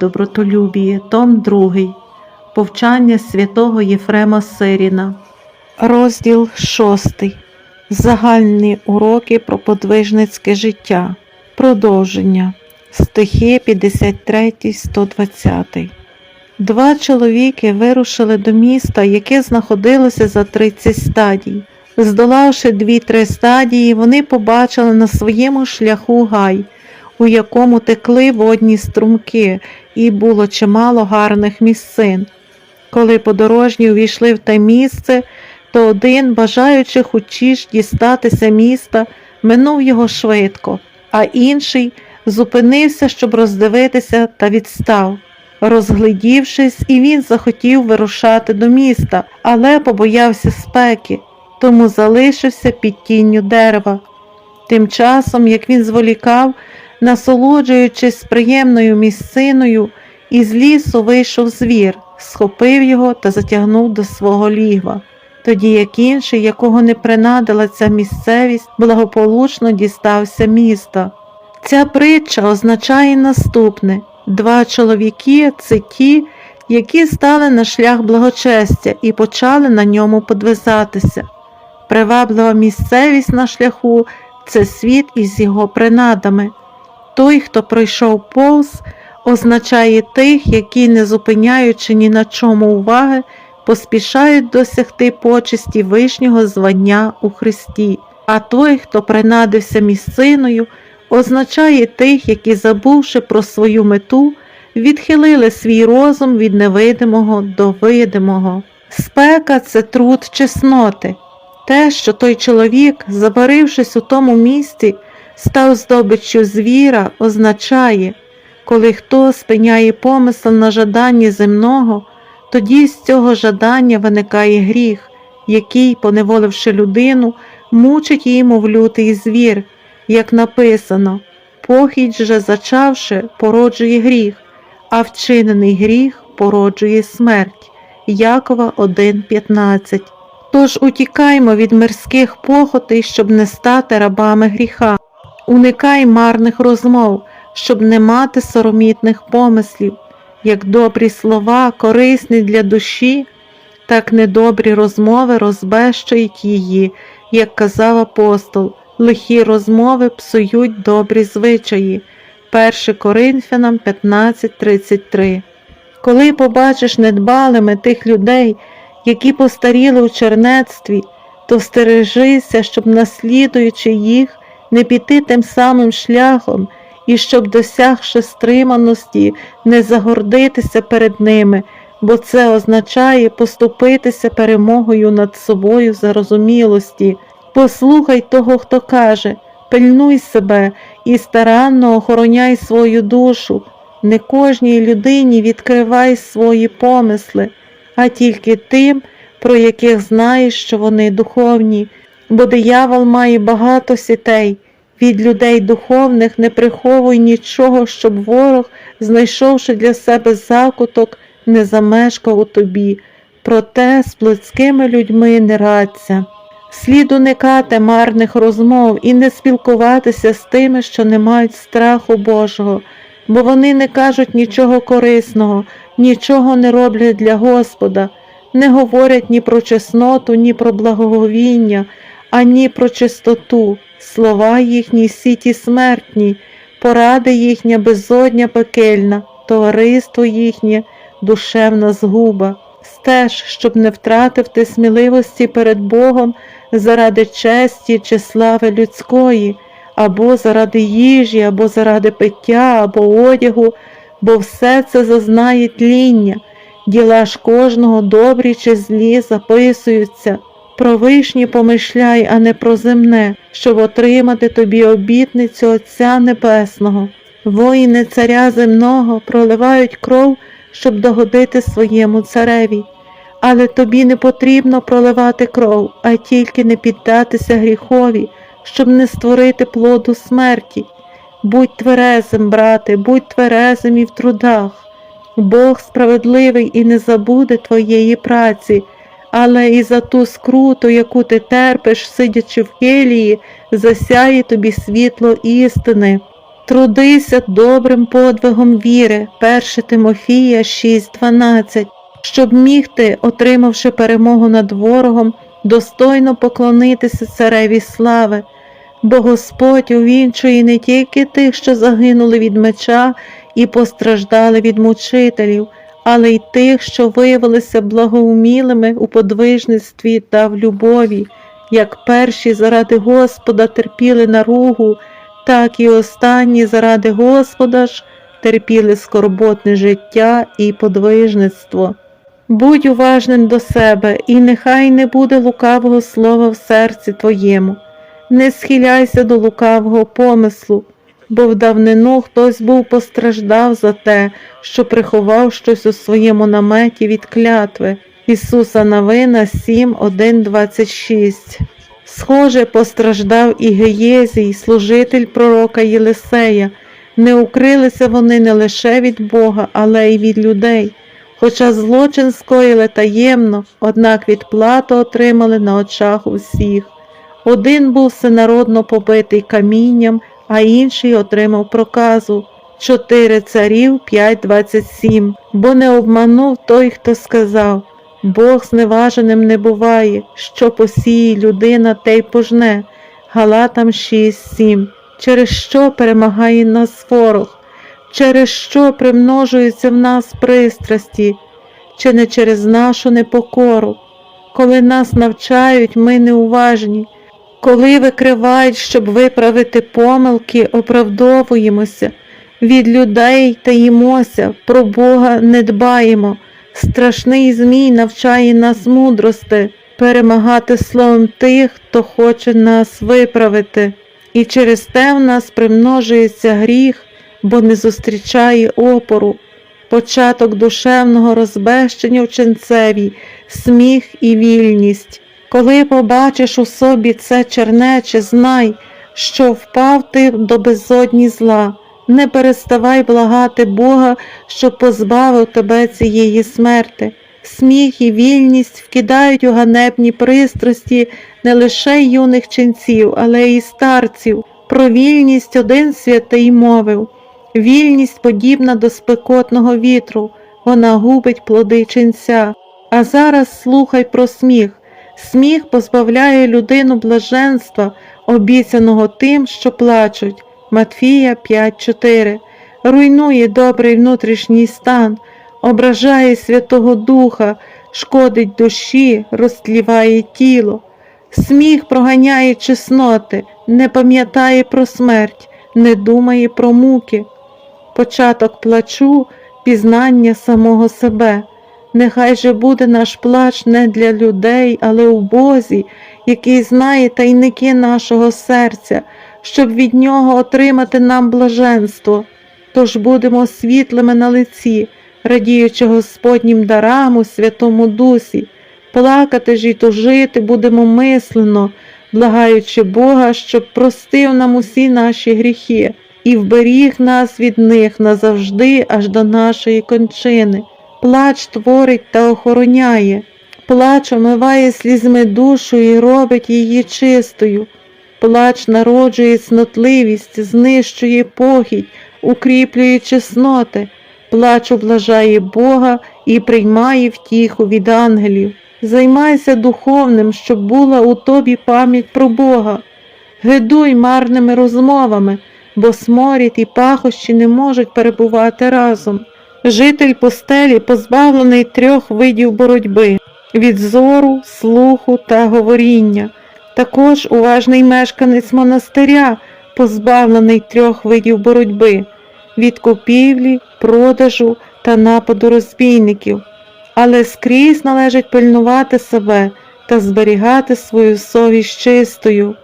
Добротолюбіє, Том 2. Повчання святого Єфрема Сиріна. Розділ 6. Загальні уроки про подвижницьке життя. Продовження. Стихи 53, 120. Два чоловіки вирушили до міста, яке знаходилося за 30 стадій. Здолавши дві-три стадії, вони побачили на своєму шляху гай, у якому текли водні струмки, і було чимало гарних місцин. Коли подорожні увійшли в те місце, то один, бажаючи хочіш дістатися міста, минув його швидко, а інший зупинився, щоб роздивитися та відстав. Розглядівшись, і він захотів вирушати до міста, але побоявся спеки, тому залишився під тінню дерева. Тим часом, як він зволікав, насолоджуючись приємною місциною, із лісу вийшов звір, схопив його та затягнув до свого лігва. Тоді як інший, якого не принадила ця місцевість, благополучно дістався міста. Ця притча означає наступне два чоловіки це ті, які стали на шлях благочестя і почали на ньому подвизатися. Приваблива місцевість на шляху це світ із його принадами. Той, хто пройшов повз, означає тих, які, не зупиняючи ні на чому уваги, поспішають досягти почесті вишнього звання у Христі. А той, хто принадився місциною, означає тих, які, забувши про свою мету, відхилили свій розум від невидимого до видимого. Спека це труд чесноти. Те, що той чоловік, забарившись у тому місці, став здобиччю звіра, означає, коли хто спиняє помисел на жаданні земного, тоді з цього жадання виникає гріх, який, поневоливши людину, мучить її, мов лютий звір, як написано, похідь же зачавши, породжує гріх, а вчинений гріх породжує смерть. Якова 1.15 Тож утікаймо від мирських похотей, щоб не стати рабами гріха. Уникай марних розмов, щоб не мати соромітних помислів, як добрі слова, корисні для душі, так недобрі розмови розбещують її, як казав апостол, лихі розмови псують добрі звичаї. 1 Коринфянам 15.33 Коли побачиш недбалими тих людей, які постаріли у чернецтві, то стережися, щоб, наслідуючи їх, не піти тим самим шляхом, і щоб, досягши стриманості, не загордитися перед ними, бо це означає поступитися перемогою над собою зарозумілості. Послухай того, хто каже, пильнуй себе і старанно охороняй свою душу, не кожній людині відкривай свої помисли, а тільки тим, про яких знаєш, що вони духовні, бо диявол має багато сітей. Від людей духовних не приховуй нічого, щоб ворог, знайшовши для себе закуток, не замешкав у тобі, проте з плотськими людьми не радься. Слід уникати марних розмов і не спілкуватися з тими, що не мають страху Божого, бо вони не кажуть нічого корисного, нічого не роблять для Господа, не говорять ні про чесноту, ні про благоговіння, ані про чистоту, слова їхні сіті смертні, поради їхня безодня пекельна, товариство їхнє душевна згуба. Стеж, щоб не втратив ти сміливості перед Богом заради честі чи слави людської, або заради їжі, або заради пиття, або одягу, бо все це зазнає тління, діла ж кожного добрі чи злі записуються. Про вишні помишляй, а не про земне, щоб отримати тобі обітницю Отця Небесного. Воїни царя земного проливають кров, щоб догодити своєму цареві. Але тобі не потрібно проливати кров, а тільки не піддатися гріхові, щоб не створити плоду смерті. Будь тверезим, брате, будь тверезим і в трудах. Бог справедливий і не забуде твоєї праці, але і за ту скруту, яку ти терпиш, сидячи в келії, засяє тобі світло істини. Трудися добрим подвигом віри, 1 Тимофія 6.12, щоб міг ти, отримавши перемогу над ворогом, достойно поклонитися цареві слави, бо Господь увінчує не тільки тих, що загинули від меча і постраждали від мучителів, але й тих, що виявилися благоумілими у подвижництві та в любові, як перші заради Господа терпіли наругу, так і останні заради Господа ж терпіли скорботне життя і подвижництво. Будь уважним до себе, і нехай не буде лукавого слова в серці твоєму. Не схиляйся до лукавого помислу, бо в давнину хтось був постраждав за те, що приховав щось у своєму наметі від клятви. Ісуса Навина 7, 1, 26 Схоже, постраждав і Геєзій, служитель пророка Єлисея. Не укрилися вони не лише від Бога, але й від людей. Хоча злочин скоїли таємно, однак відплату отримали на очах усіх. Один був всенародно побитий камінням, а інший отримав проказу. Чотири царів 5.27. Бо не обманув той, хто сказав Бог зневаженим не буває, що посіє людина, те й пожне. Галатам 6.7. Через що перемагає нас ворог, через що примножуються в нас пристрасті, чи не через нашу непокору. Коли нас навчають, ми неуважні. Коли викривають, щоб виправити помилки, оправдовуємося, від людей таїмося, про Бога не дбаємо. Страшний Змій навчає нас мудрости, перемагати словом тих, хто хоче нас виправити. І через те в нас примножується гріх, бо не зустрічає опору. Початок душевного розбещення в ченцеві, сміх і вільність. Коли побачиш у собі це чернече, знай, що впав ти до безодні зла. Не переставай благати Бога, щоб позбавив тебе цієї смерти. Сміх і вільність вкидають у ганебні пристрасті не лише юних ченців, але й старців. Про вільність один святий мовив. Вільність подібна до спекотного вітру, вона губить плоди ченця. А зараз слухай про сміх. Сміх позбавляє людину блаженства, обіцяного тим, що плачуть. Матфія 5.4 руйнує добрий внутрішній стан, ображає Святого Духа, шкодить душі, розтліває тіло. Сміх проганяє чесноти, не пам'ятає про смерть, не думає про муки. Початок плачу, пізнання самого себе. Нехай же буде наш плач не для людей, але у Бозі, який знає тайники нашого серця, щоб від нього отримати нам блаженство. Тож будемо світлими на лиці, радіючи Господнім дарам у Святому Дусі, плакати ж і тужити будемо мислено, благаючи Бога, щоб простив нам усі наші гріхи і вберіг нас від них назавжди аж до нашої кончини. Плач творить та охороняє, плач омиває слізьми душу і робить її чистою. Плач народжує цнотливість, знищує похідь, укріплює чесноти, плач облажає Бога і приймає втіху від ангелів. Займайся духовним, щоб була у тобі пам'ять про Бога. Гидуй марними розмовами, бо сморід і пахощі не можуть перебувати разом. Житель постелі позбавлений трьох видів боротьби від зору, слуху та говоріння. Також уважний мешканець монастиря, позбавлений трьох видів боротьби від купівлі, продажу та нападу розбійників, але скрізь належить пильнувати себе та зберігати свою совість чистою.